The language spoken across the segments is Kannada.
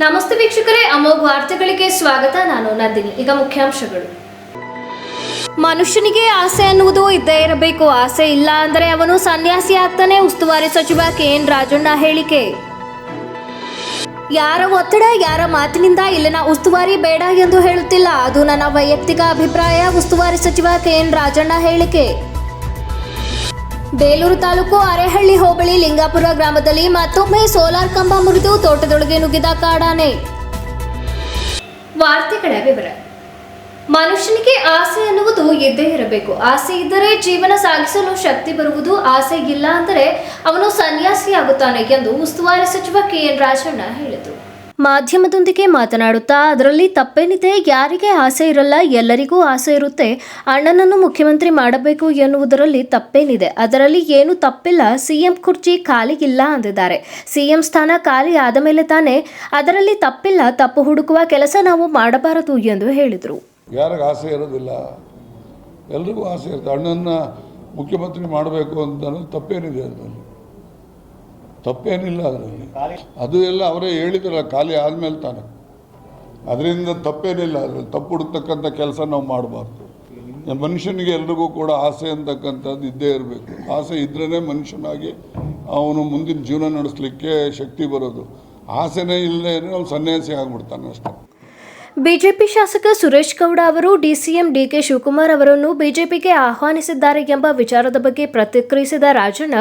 ನಮಸ್ತೆ ವೀಕ್ಷಕರೇ, ಅಮೋಘ ವಾರ್ತೆಗಳಿಗೆ ಸ್ವಾಗತ. ನಾನು ನಂದಿನಿ. ಈಗ ಮುಖ್ಯಾಂಶಗಳು. ಮನುಷ್ಯನಿಗೆ ಆಸೆ ಅನ್ನುವುದು ಇದ್ದೇ ಇರಬೇಕು. ಆಸೆ ಇಲ್ಲ ಅಂದರೆ ಅವನು ಸನ್ಯಾಸಿ ಆಗ್ತಾನೆ. ಉಸ್ತುವಾರಿ ಸಚಿವ ಕೆ. ಎನ್. ರಾಜಣ್ಣ ಹೇಳಿಕೆ. ಯಾರ ಒತ್ತಡ, ಯಾರ ಮಾತಿನಿಂದ ಇಲ್ಲಿನ ಉಸ್ತುವಾರಿ ಬೇಡ ಎಂದು ಹೇಳುತ್ತಿಲ್ಲ. ಅದು ನನ್ನ ವೈಯಕ್ತಿಕ ಅಭಿಪ್ರಾಯ, ಉಸ್ತುವಾರಿ ಸಚಿವ ಕೆ. ಎನ್. ರಾಜಣ್ಣ ಹೇಳಿಕೆ. ಬೇಲೂರು ತಾಲೂಕು ಅರೆಹಳ್ಳಿ ಹೋಬಳಿ ಲಿಂಗಾಪುರ ಗ್ರಾಮದಲ್ಲಿ ಮತ್ತೊಮ್ಮೆ ಸೋಲಾರ್ ಕಂಬ ಮುರಿದು ತೋಟದೊಳಗೆ ನುಗ್ಗಿದ ಕಾಡಾನೆ. ವಾರ್ತೆಗಳ ವಿವರ. ಮನುಷ್ಯನಿಗೆ ಆಸೆ ಅನ್ನುವುದು ಇದ್ದೇ ಇರಬೇಕು. ಆಸೆ ಇದ್ದರೆ ಜೀವನ ಸಾಗಿಸಲು ಶಕ್ತಿ ಬರುವುದು ಆಸೆ ಇಲ್ಲ ಅಂದರೆ ಅವನು ಸನ್ಯಾಸಿಯಾಗುತ್ತಾನೆ ಎಂದು ಉಸ್ತುವಾರಿ ಸಚಿವ ಕೆ ಎನ್ ರಾಜಣ್ಣ ಹೇಳಿದರು. ಮಾಧ್ಯಮದೊಂದಿಗೆ ಮಾತನಾಡುತ್ತಾ ಅದರಲ್ಲಿ ತಪ್ಪೇನಿದೆ, ಯಾರಿಗೆ ಆಸೆ ಇರಲ್ಲ, ಎಲ್ಲರಿಗೂ ಆಸೆ ಇರುತ್ತೆ, ಅಣ್ಣನನ್ನು ಮುಖ್ಯಮಂತ್ರಿ ಮಾಡಬೇಕು ಎನ್ನುವುದರಲ್ಲಿ ತಪ್ಪೇನಿದೆ. ಅದರಲ್ಲಿ ಏನು ತಪ್ಪಿಲ್ಲ, ಸಿಎಂ ಕುರ್ಚಿ ಖಾಲಿ ಇಲ್ಲ ಅಂದಿದ್ದಾರೆ. ಸಿಎಂ ಸ್ಥಾನ ಖಾಲಿ ಆದ ಮೇಲೆ ತಾನೇ ಅದರಲ್ಲಿ ತಪ್ಪಿಲ್ಲ, ತಪ್ಪು ಹುಡುಕುವ ಕೆಲಸ ನಾವು ಮಾಡಬಾರದು ಎಂದು ಹೇಳಿದರು. ಯಾರಿಗೆ ಆಸೆ ಇರೋದಿಲ್ಲ. ಎಲ್ರಿಗೂ ಆಸೆ ಇರುತ್ತೆ. ಅಣ್ಣನ ಮುಖ್ಯಮಂತ್ರಿ ಮಾಡಬೇಕು ಅಂತ ತಪ್ಪೇನಿದೆ ಅದರಲ್ಲಿ. ತಪ್ಪೇನಿಲ್ಲ ಅದರಲ್ಲಿ. ಅದು ಎಲ್ಲ ಅವರೇ ಹೇಳಿದ್ರಲ್ಲ ಖಾಲಿ ಆದಮೇಲೆ ತಾನೆ. ಅದರಿಂದ ತಪ್ಪೇನಿಲ್ಲ ಅದ್ರಲ್ಲಿ ತಪ್ಪು ಹುಡುಕ್ತಕ್ಕಂಥ ಕೆಲಸ ನಾವು ಮಾಡಬಾರ್ದು. ಮನುಷ್ಯನಿಗೆ ಎಲ್ರಿಗೂ ಕೂಡ ಆಸೆ ಅಂತಕ್ಕಂಥದ್ದು ಇದ್ದೇ ಇರಬೇಕು. ಆಸೆ ಇದ್ರೇ ಮನುಷ್ಯನಾಗಿ ಅವನು ಮುಂದಿನ ಜೀವನ ನಡೆಸಲಿಕ್ಕೆ ಶಕ್ತಿ ಬರೋದು. ಆಸೆನೇ ಇಲ್ಲದೇ ಅವ್ನು ಸನ್ಯಾಸಿ ಆಗಿಬಿಡ್ತಾನೆ ಅಷ್ಟೇ. ಬಿಜೆಪಿ ಶಾಸಕ ಸುರೇಶ್ ಗೌಡ ಅವರು ಡಿಸಿಎಂ ಡಿಕೆ ಶಿವಕುಮಾರ್ ಅವರನ್ನು ಬಿಜೆಪಿಗೆ ಆಹ್ವಾನಿಸಿದ್ದಾರೆ ಎಂಬ ವಿಚಾರದ ಬಗ್ಗೆ ಪ್ರತಿಕ್ರಿಯಿಸಿದ ರಾಜಣ್ಣ,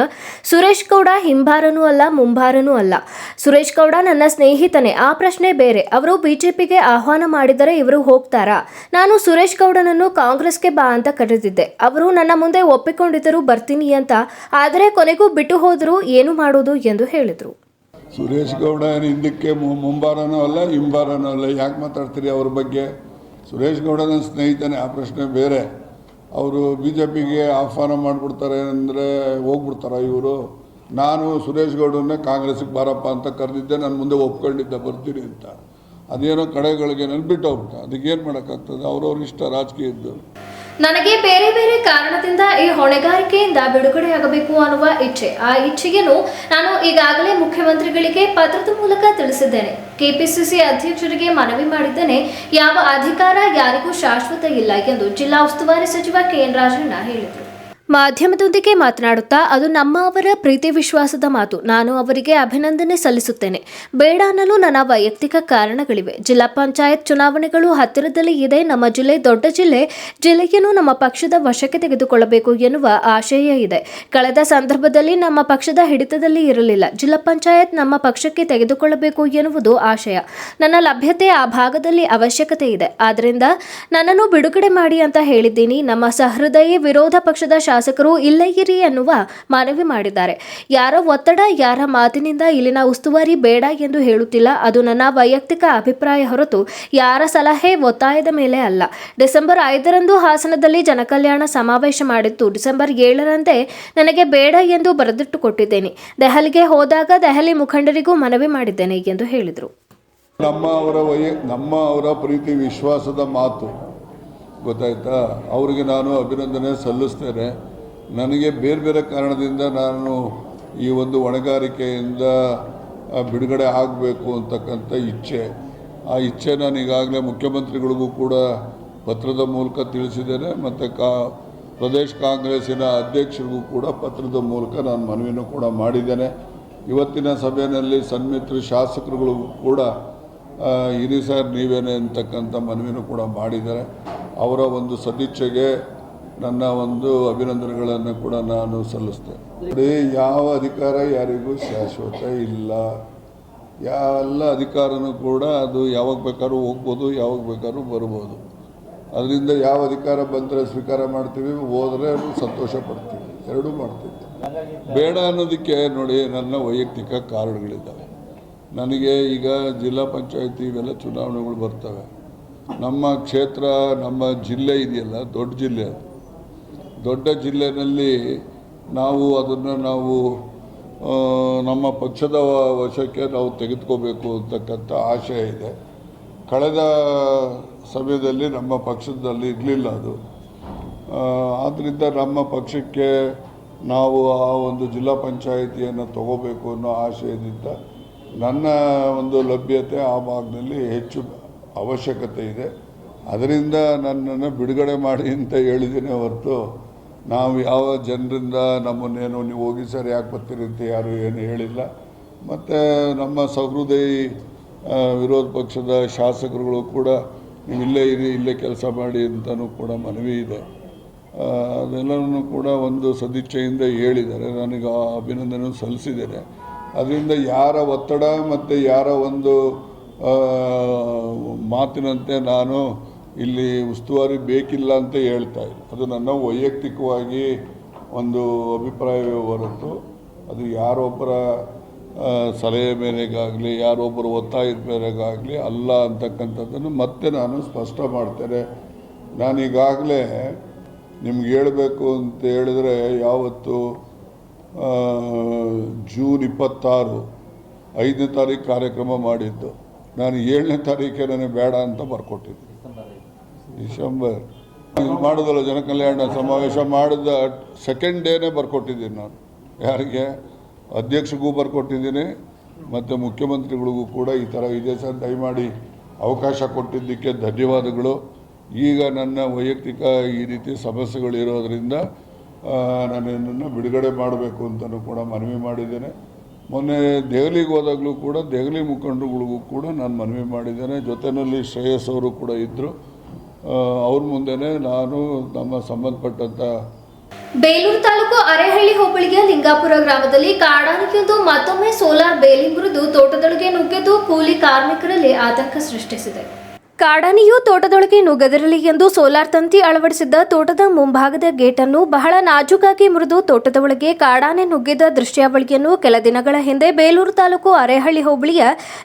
ಸುರೇಶ್ ಗೌಡ ಹಿಂಬಾರನೂ ಅಲ್ಲ, ಮುಂಬಾರನೂ ಅಲ್ಲ. ಸುರೇಶ್ ಗೌಡ ನನ್ನ ಸ್ನೇಹಿತನೇ, ಆ ಪ್ರಶ್ನೆ ಬೇರೆ. ಅವರು ಬಿಜೆಪಿಗೆ ಆಹ್ವಾನ ಮಾಡಿದರೆ ಇವರು ಹೋಗ್ತಾರಾ? ನಾನು ಸುರೇಶ್ ಗೌಡನನ್ನು ಕಾಂಗ್ರೆಸ್ಗೆ ಬಾ ಅಂತ ಕರೆದಿದ್ದೆ. ಅವರು ನನ್ನ ಮುಂದೆ ಒಪ್ಪಿಕೊಂಡಿದ್ದರು ಬರ್ತೀನಿ ಅಂತ. ಆದರೆ ಕೊನೆಗೂ ಬಿಟ್ಟು ಹೋದರೂ ಏನು ಮಾಡೋದು ಎಂದು ಹೇಳಿದರು. ಸುರೇಶ್ ಗೌಡ ಏನು ಹಿಂದಕ್ಕೆ ಮುಂಬಾರನೂ ಅಲ್ಲ, ಹಿಂಬಾರನೂ ಅಲ್ಲ, ಯಾಕೆ ಮಾತಾಡ್ತೀರಿ ಅವ್ರ ಬಗ್ಗೆ? ಸುರೇಶ್ ಗೌಡ ನನ್ನ ಸ್ನೇಹಿತನೇ, ಆ ಪ್ರಶ್ನೆ ಬೇರೆ. ಅವರು ಬಿ ಜೆ ಪಿಗೆ ಆಹ್ವಾನ ಮಾಡಿಬಿಡ್ತಾರೆ ಅಂದರೆ ಹೋಗ್ಬಿಡ್ತಾರ ಇವರು. ನಾನು ಸುರೇಶ್ ಗೌಡನ್ನೇ ಕಾಂಗ್ರೆಸ್ಗೆ ಬಾರಪ್ಪ ಅಂತ ಕರೆದಿದ್ದೆ, ನಾನು ಮುಂದೆ ಒಪ್ಕೊಂಡಿದ್ದೆ ಬರ್ತೀನಿ ಅಂತ. ಅದೇನೋ ಕಡೆಗಳಿಗೆ ನಾನು ಬಿಟ್ಟು ಅದಕ್ಕೆ ಅದಕ್ಕೇನು ಮಾಡೋಕ್ಕಾಗ್ತದೆ? ಅವ್ರವ್ರ ಇಷ್ಟ, ರಾಜಕೀಯದ್ದು. ನನಗೆ ಬೇರೆ ಬೇರೆ ಕಾರಣದಿಂದ ಈ ಹೊಣೆಗಾರಿಕೆಯಿಂದ ಬಿಡುಗಡೆಯಾಗಬೇಕು ಅನ್ನುವ ಇಚ್ಛೆ. ಆ ಇಚ್ಛೆಯನ್ನು ನಾನು ಈಗಾಗಲೇ ಮುಖ್ಯಮಂತ್ರಿಗಳಿಗೆ ಪತ್ರದ ಮೂಲಕ ತಿಳಿಸಿದ್ದೇನೆ. ಕೆಪಿಸಿಸಿ ಅಧ್ಯಕ್ಷರಿಗೆ ಮನವಿ ಮಾಡಿದ್ದೇನೆ. ಯಾವ ಅಧಿಕಾರ ಯಾರಿಗೂ ಶಾಶ್ವತ ಇಲ್ಲ ಎಂದು ಜಿಲ್ಲಾ ಉಸ್ತುವಾರಿ ಸಚಿವ ಕೆಎನ್ ರಾಜಣ್ಣ ಹೇಳಿದರು. ಮಾಧ್ಯಮದೊಂದಿಗೆ ಮಾತನಾಡುತ್ತಾ ಅದು ನಮ್ಮ ಅವರ ಪ್ರೀತಿ ವಿಶ್ವಾಸದ ಮಾತು. ನಾನು ಅವರಿಗೆ ಅಭಿನಂದನೆ ಸಲ್ಲಿಸುತ್ತೇನೆ. ಬೇಡ ಅನ್ನಲು ನನ್ನ ವೈಯಕ್ತಿಕ ಕಾರಣಗಳಿವೆ. ಜಿಲ್ಲಾ ಪಂಚಾಯತ್ ಚುನಾವಣೆಗಳು ಹತ್ತಿರದಲ್ಲಿ ಇದೆ. ನಮ್ಮ ಜಿಲ್ಲೆ ದೊಡ್ಡ ಜಿಲ್ಲೆ. ಜಿಲ್ಲೆಯನ್ನು ನಮ್ಮ ಪಕ್ಷದ ವಶಕ್ಕೆ ತೆಗೆದುಕೊಳ್ಳಬೇಕು ಎನ್ನುವ ಆಶಯ ಇದೆ. ಕಳೆದ ಸಂದರ್ಭದಲ್ಲಿ ನಮ್ಮ ಪಕ್ಷದ ಹಿಡಿತದಲ್ಲಿ ಇರಲಿಲ್ಲ. ಜಿಲ್ಲಾ ಪಂಚಾಯತ್ ನಮ್ಮ ಪಕ್ಷಕ್ಕೆ ತೆಗೆದುಕೊಳ್ಳಬೇಕು ಎನ್ನುವುದು ಆಶಯ. ನನ್ನ ಲಭ್ಯತೆ ಆ ಭಾಗದಲ್ಲಿ ಅವಶ್ಯಕತೆ ಇದೆ. ಆದ್ದರಿಂದ ನನ್ನನ್ನು ಬಿಡುಗಡೆ ಮಾಡಿ ಅಂತ ಹೇಳಿದ್ದೀನಿ. ನಮ್ಮ ಸಹೃದಯ ವಿರೋಧ ಪಕ್ಷದ ಶಾಸಕರು ಇಲ್ಲೇ ಇರಿ ಎನ್ನುವ ಮನವಿ ಮಾಡಿದ್ದಾರೆ. ಯಾರ ಒತ್ತಡ, ಯಾರ ಮಾತಿನಿಂದ ಇಲ್ಲಿನ ಉಸ್ತುವಾರಿ ಬೇಡ ಎಂದು ಹೇಳುತ್ತಿಲ್ಲ, ಅದು ನನ್ನ ವೈಯಕ್ತಿಕ ಅಭಿಪ್ರಾಯ ಹೊರತು ಯಾರ ಸಲಹೆ ಒತ್ತಾಯದ ಮೇಲೆ ಅಲ್ಲ. ಡಿಸೆಂಬರ್ ಐದರಂದು ಹಾಸನದಲ್ಲಿ ಜನಕಲ್ಯಾಣ ಸಮಾವೇಶ ಮಾಡಿತ್ತು ಡಿಸೆಂಬರ್ ಏಳರಂದೇ ನನಗೆ ಬೇಡ ಎಂದು ಬರೆದಿಟ್ಟು ಕೊಟ್ಟಿದ್ದೇನೆ ದೆಹಲಿಗೆ ಹೋದಾಗ ದೆಹಲಿ ಮುಖಂಡರಿಗೂ ಮನವಿ ಮಾಡಿದ್ದೇನೆ ಎಂದು ಹೇಳಿದರು. ನಮ್ಮ ಅವರ ವಯ, ನಮ್ಮ ಅವರ ಪ್ರೀತಿ, ವಿಶ್ವಾಸದ ಮಾತು ಗೊತ್ತಾಯ್ತಾ? ಅವರಿಗೆ ನಾನು ಅಭಿನಂದನೆ ಸಲ್ಲಿಸ್ತೇನೆ. ನನಗೆ ಬೇರೆ ಬೇರೆ ಕಾರಣದಿಂದ ನಾನು ಈ ಒಂದು ಹೊಣೆಗಾರಿಕೆಯಿಂದ ಬಿಡುಗಡೆ ಆಗಬೇಕು ಅಂತಕ್ಕಂಥ ಇಚ್ಛೆ. ಆ ಇಚ್ಛೆ ನಾನು ಈಗಾಗಲೇ ಮುಖ್ಯಮಂತ್ರಿಗಳಿಗೂ ಕೂಡ ಪತ್ರದ ಮೂಲಕ ತಿಳಿಸಿದ್ದೇನೆ. ಮತ್ತು ಕಾ, ಪ್ರದೇಶ ಕಾಂಗ್ರೆಸ್ಸಿನ ಅಧ್ಯಕ್ಷರಿಗೂ ಕೂಡ ಪತ್ರದ ಮೂಲಕ ನಾನು ಮನವಿಯನ್ನು ಕೂಡ ಮಾಡಿದ್ದೇನೆ. ಇವತ್ತಿನ ಸಭೆಯಲ್ಲಿ ಸನ್ಮಿತ್ರ ಶಾಸಕರುಗಳಿಗೂ ಕೂಡ ಇರಿ ಸರ್ ನೀವೇನೆ ಅಂತಕ್ಕಂಥ ಮನವಿನೂ ಕೂಡ ಮಾಡಿದ್ದಾರೆ. ಅವರ ಒಂದು ಸದಿಚ್ಛೆಗೆ ನನ್ನ ಒಂದು ಅಭಿನಂದನೆಗಳನ್ನು ಕೂಡ ನಾನು ಸಲ್ಲಿಸ್ತೇನೆ. ಯಾವ ಅಧಿಕಾರ ಯಾರಿಗೂ ಶಾಶ್ವತ ಇಲ್ಲ. ಎಲ್ಲ ಅಧಿಕಾರನೂ ಕೂಡ ಅದು ಯಾವಾಗ ಬೇಕಾದ್ರೂ ಹೋಗ್ಬೋದು, ಯಾವಾಗ ಬೇಕಾದ್ರೂ ಬರ್ಬೋದು. ಅದರಿಂದ ಯಾವ ಅಧಿಕಾರ ಬಂದರೆ ಸ್ವೀಕಾರ ಮಾಡ್ತೀವಿ, ಹೋದರೆ ಸಂತೋಷ ಪಡ್ತೀವಿ. ಎರಡೂ ಮಾಡ್ತೀವಿ. ಬೇಡ ಅನ್ನೋದಕ್ಕೆ ನೋಡಿ, ನನ್ನ ವೈಯಕ್ತಿಕ ಕಾರಣಗಳಿದ್ದಾವೆ. ನನಗೆ ಈಗ ಜಿಲ್ಲಾ ಪಂಚಾಯತಿ ಇವೆಲ್ಲ ಚುನಾವಣೆಗಳು ಬರ್ತವೆ. ನಮ್ಮ ಕ್ಷೇತ್ರ, ನಮ್ಮ ಜಿಲ್ಲೆ ಇದೆಯಲ್ಲ, ದೊಡ್ಡ ಜಿಲ್ಲೆ ಅದು. ದೊಡ್ಡ ಜಿಲ್ಲೆಯಲ್ಲಿ ನಾವು ಅದನ್ನು ನಾವು ನಮ್ಮ ಪಕ್ಷದ ವಶಕ್ಕೆ ನಾವು ತೆಗೆದುಕೋಬೇಕು ಅಂತಕ್ಕಂಥ ಆಶಯ ಇದೆ. ಕಳೆದ ಸಮಯದಲ್ಲಿ ನಮ್ಮ ಪಕ್ಷದಲ್ಲಿ ಇರಲಿಲ್ಲ ಅದು. ಆದ್ದರಿಂದ ನಮ್ಮ ಪಕ್ಷಕ್ಕೆ ನಾವು ಆ ಒಂದು ಜಿಲ್ಲಾ ಪಂಚಾಯಿತಿಯನ್ನು ತಗೋಬೇಕು ಅನ್ನೋ ಆಶಯದಿಂದ ನನ್ನ ಒಂದು ಲಭ್ಯತೆ ಆ ಭಾಗದಲ್ಲಿ ಹೆಚ್ಚು ಅವಶ್ಯಕತೆ ಇದೆ. ಅದರಿಂದ ನನ್ನನ್ನು ಬಿಡುಗಡೆ ಮಾಡಿ ಅಂತ ಹೇಳಿದ್ದೀನಿ ಹೊರತು ನಾವು ಯಾವ ಜನರಿಂದ ನಮ್ಮನ್ನೇನು ನೀವು ಹೋಗಿ ಸರ್ ಯಾಕೆ ಬರ್ತೀರಿ ಅಂತ ಯಾರು ಏನು ಹೇಳಿಲ್ಲ. ಮತ್ತು ನಮ್ಮ ಸಹೃದಯಿ ವಿರೋಧ ಪಕ್ಷದ ಶಾಸಕರುಗಳು ಕೂಡ ನೀವು ಇಲ್ಲೇ ಇರಿ ಇಲ್ಲೇ ಕೆಲಸ ಮಾಡಿ ಅಂತಲೂ ಕೂಡ ಮನವಿ ಇದೆ. ಆ, ಅದೆಲ್ಲವನ್ನೂ ಕೂಡ ಒಂದು ಸದಿಚ್ಛೆಯಿಂದ ಹೇಳಿದ್ದಾರೆ. ನನಗೆ ಆ ಅಭಿನಂದನೆ ಸಲ್ಲಿಸಿದ್ದಾರೆ ಅದರಿಂದ ಯಾರ ಒತ್ತಡ ಮತ್ತು ಯಾರ ಒಂದು ಮಾತಿನಂತೆ ನಾನು ಇಲ್ಲಿ ಉಸ್ತುವಾರಿ ಬೇಕಿಲ್ಲ ಅಂತ ಹೇಳ್ತಾ ಇಲ್ಲ. ಅದು ನನ್ನ ವೈಯಕ್ತಿಕವಾಗಿ ಒಂದು ಅಭಿಪ್ರಾಯವೇ ಹೊರತು, ಅದು ಯಾರೊಬ್ಬರ ಸಲಹೆ ಮೇರೆಗಾಗಲಿ, ಯಾರೊಬ್ಬರ ಒತ್ತಾಯದ ಮೇರೆಗಾಗಲಿ ಅಲ್ಲ ಅಂತಕ್ಕಂಥದ್ದನ್ನು ಮತ್ತೆ ನಾನು ಸ್ಪಷ್ಟ ಮಾಡ್ತೇನೆ. ನಾನೀಗಾಗಲೇ ನಿಮ್ಗೆ ಹೇಳಬೇಕು ಅಂತ ಹೇಳಿದ್ರೆ ಯಾವತ್ತು ಜೂನ್ ಇಪ್ಪತ್ತಾರು ಐದನೇ ತಾರೀಕು ಕಾರ್ಯಕ್ರಮ ಮಾಡಿದ್ದು. ನಾನು ಏಳನೇ ತಾರೀಕೇನೇ ಬೇಡ ಅಂತ ಬರ್ಕೊಟ್ಟಿದ್ದೆ. ಡಿಸೆಂಬರ್. ಇದು ಮಾಡೋದಲ್ಲ ಜನಕಲ್ಯಾಣ ಸಮಾವೇಶ ಮಾಡಿದ ಸೆಕೆಂಡ್ ಡೇನೇ ಬರ್ಕೊಟ್ಟಿದ್ದೀನಿ ನಾನು. ಯಾರಿಗೆ? ಅಧ್ಯಕ್ಷಗೂ ಬರ್ಕೊಟ್ಟಿದ್ದೀನಿ, ಮತ್ತು ಮುಖ್ಯಮಂತ್ರಿಗಳಿಗೂ ಕೂಡ ಈ ಥರ ಇದೆ ಸರ್ ದಯಮಾಡಿ ಅವಕಾಶ ಕೊಟ್ಟಿದ್ದಕ್ಕೆ ಧನ್ಯವಾದಗಳು. ಈಗ ನನ್ನ ವೈಯಕ್ತಿಕ ಈ ರೀತಿ ಸಮಸ್ಯೆಗಳಿರೋದ್ರಿಂದ ನಾನು ಇದನ್ನು ಬಿಡುಗಡೆ ಮಾಡಬೇಕು ಅಂತಲೂ ಕೂಡ ಮನವಿ ಮಾಡಿದ್ದೇನೆ. ಮೊನ್ನೆ ದೆಹಲಿಗೆ ಹೋದಾಗಲೂ ಕೂಡ ದೆಹಲಿ ಮುಖಂಡರುಗಳಿಗೂ ಕೂಡ ನಾನು ಮನವಿ ಮಾಡಿದ್ದೇನೆ. ಜೊತೆಯಲ್ಲಿ ಶ್ರೇಯಸ್ ಅವರು ಕೂಡ ಇದ್ದರು ಅವ್ರ ಮುಂದೆನೇ ನಾನು ನಮ್ಮ ಸಂಬಂಧಪಟ್ಟಂತ ಬೇಲೂರು ತಾಲೂಕು ಅರೆಹಳ್ಳಿ ಹೋಬಳಿಯ ಲಿಂಗಾಪುರ ಗ್ರಾಮದಲ್ಲಿ ಕಾಡಾನೆಯೊಂದು ಮತ್ತೊಮ್ಮೆ ಸೋಲಾರ್ ಬೇಲಿ ಮುರಿದು ತೋಟದೊಳಗೆ ನುಗ್ಗಿದ್ದು ಕೂಲಿ ಕಾರ್ಮಿಕರಲ್ಲಿ ಆತಂಕ ಸೃಷ್ಟಿಸಿದೆ. ಕಾಡಾನೆಯು ತೋಟದೊಳಗೆ ನುಗ್ಗದಿರಲಿ ಎಂದು ಸೋಲಾರ್ ತಂತಿ ಅಳವಡಿಸಿದ್ದ ತೋಟದ ಮುಂಭಾಗದ ಗೇಟ್ ಅನ್ನು ಬಹಳ ನಾಜೂಕಾಗಿ ಮುರಿದು ತೋಟದ ಒಳಗೆ ಕಾಡಾನೆ ನುಗ್ಗಿದ ದೃಶ್ಯಾವಳಿಯನ್ನು ಕೆಲ ದಿನಗಳ ಹಿಂದೆ ಬೇಲೂರು ತಾಲೂಕು ಅರೆಹಳ್ಳಿ ಹೋಬಳಿಯ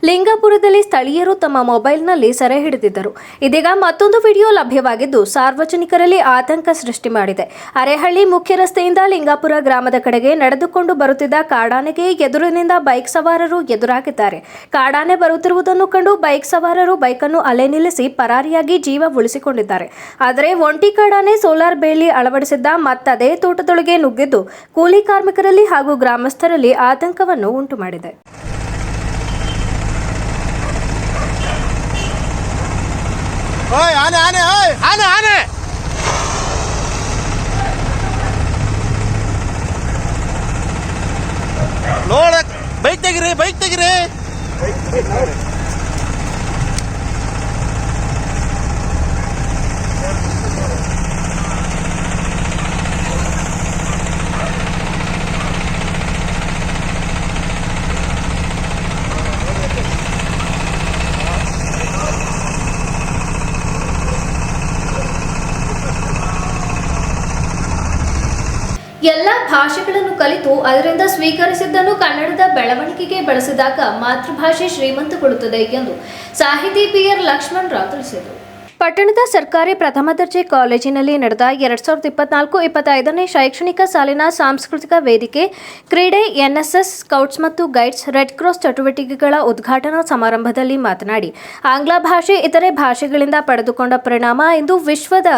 ಲಿಂಗಾಪುರದಲ್ಲಿ ಸ್ಥಳೀಯರು ತಮ್ಮ ಮೊಬೈಲ್ನಲ್ಲಿ ಸೆರೆ ಹಿಡಿದಿದ್ದರು. ಇದೀಗ ಮತ್ತೊಂದು ವಿಡಿಯೋ ಲಭ್ಯವಾಗಿದ್ದು ಸಾರ್ವಜನಿಕರಲ್ಲಿ ಆತಂಕ ಸೃಷ್ಟಿ ಮಾಡಿದೆ. ಅರೆಹಳ್ಳಿ ಮುಖ್ಯ ರಸ್ತೆಯಿಂದ ಲಿಂಗಾಪುರ ಗ್ರಾಮದ ಕಡೆಗೆ ನಡೆದುಕೊಂಡು ಬರುತ್ತಿದ್ದ ಕಾಡಾನೆಗೆ ಎದುರಿನಿಂದ ಬೈಕ್ ಸವಾರರು ಎದುರಾಗಿದ್ದಾರೆ. ಕಾಡಾನೆ ಬರುತ್ತಿರುವುದನ್ನು ಕಂಡು ಬೈಕ್ ಸವಾರರು ಬೈಕನ್ನು ಅಲೆ ನಿಲ್ಲಿಸಿ ಪರಾರಿಯಾಗಿ ಜೀವ ಉಳಿಸಿಕೊಂಡಿದ್ದಾರೆ. ಆದರೆ ಒಂಟಿ ಕಾಡಾನೆ ಸೋಲಾರ್ ಬೇಲಿ ಅಳವಡಿಸಿದ್ದ ಮತ್ತದೇ ತೋಟದೊಳಗೆ ನುಗ್ಗಿದ್ದು ಕೂಲಿ ಕಾರ್ಮಿಕರಲ್ಲಿ ಹಾಗೂ ಗ್ರಾಮಸ್ಥರಲ್ಲಿ ಆತಂಕವನ್ನು ಉಂಟು ಮಾಡಿದೆ ಓಯ್, ಆನೆ ಆನೆ, ಓಯ್, ಆನೆ ಆನೆ! ನೋಡ ಬೈಕ್ ತೆಗಿರಿ ಬೈಕ್ ತೆಗಿರಿ ಎಲ್ಲ ಭಾಷೆಗಳನ್ನು ಕಲಿತು ಅದರಿಂದ ಸ್ವೀಕರಿಸಿದ್ದನ್ನು ಕನ್ನಡದ ಬೆಳವಣಿಗೆಗೆ ಬಳಸಿದಾಗ ಮಾತೃಭಾಷೆ ಶ್ರೀಮಂತಗೊಳ್ಳುತ್ತದೆ ಎಂದು ಸಾಹಿತಿ ಪಿಯರ್ ಲಕ್ಷ್ಮಣರಾವ್ ತಿಳಿಸಿದರು. ಪಟ್ಟಣದ ಸರ್ಕಾರಿ ಪ್ರಥಮ ದರ್ಜೆ ಕಾಲೇಜಿನಲ್ಲಿ ನಡೆದ ಎರಡ್ ಸಾವಿರದ ಇಪ್ಪತ್ನಾಲ್ಕು ಇಪ್ಪತ್ತೈದನೇ ಶೈಕ್ಷಣಿಕ ಸಾಲಿನ ಸಾಂಸ್ಕೃತಿಕ ವೇದಿಕೆ ಕ್ರೀಡೆ, ಎನ್ಎಸ್ಎಸ್, ಸ್ಕೌಟ್ಸ್ ಮತ್ತು ಗೈಡ್ಸ್ ರೆಡ್ ಕ್ರಾಸ್ ಚಟುವಟಿಕೆಗಳ ಉದ್ಘಾಟನಾ ಸಮಾರಂಭದಲ್ಲಿ ಮಾತನಾಡಿ, ಆಂಗ್ಲ ಭಾಷೆ ಇತರೆ ಭಾಷೆಗಳಿಂದ ಪಡೆದುಕೊಂಡ ಪರಿಣಾಮ ಇಂದು ವಿಶ್ವದ